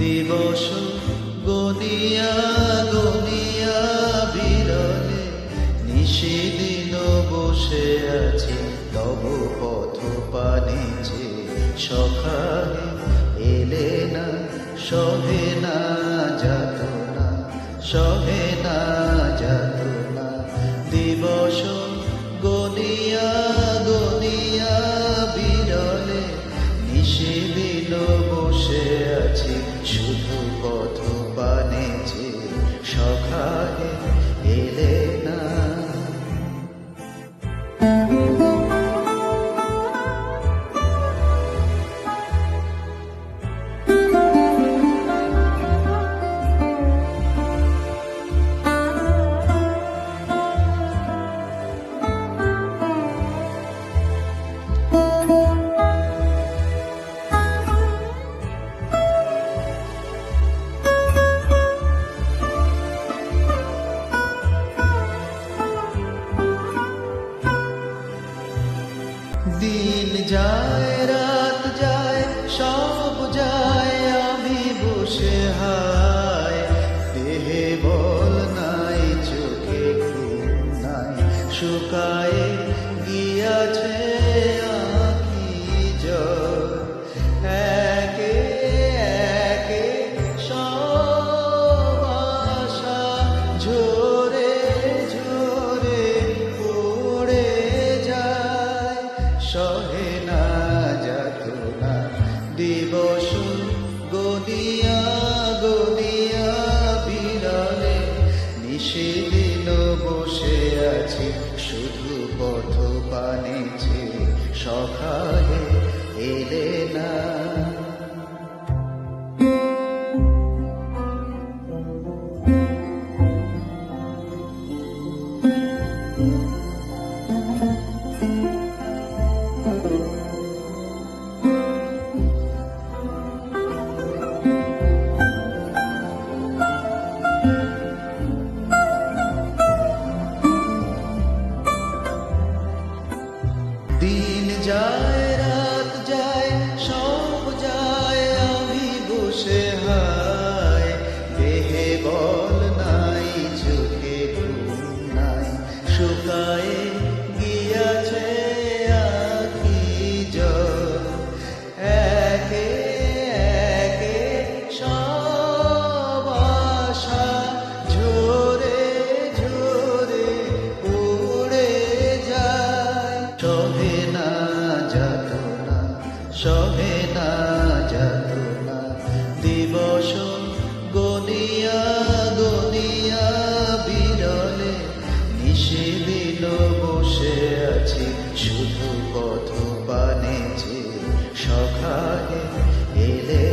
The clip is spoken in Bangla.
দিবস গনিয়া গনিয়া বিরলে নিশিদিন বসে আছি, তব পথ পানে যে সখাহে এলে না সহে না যাত না সহে না যাত না। দিবস গনিয়া গনিয়া বিরলে নিষেদিন দিন যায় রাত যায় সব সহে না যাত না দিবস গদিয়া গদিয়া বিরলে নিষেদিন বসে আছি শুধু পথ পানেছে সকালে এলে না। দিন যায় যায় সব যায় আমি বসে বল নাই চোখে ঘুম নাই শুকায় Ele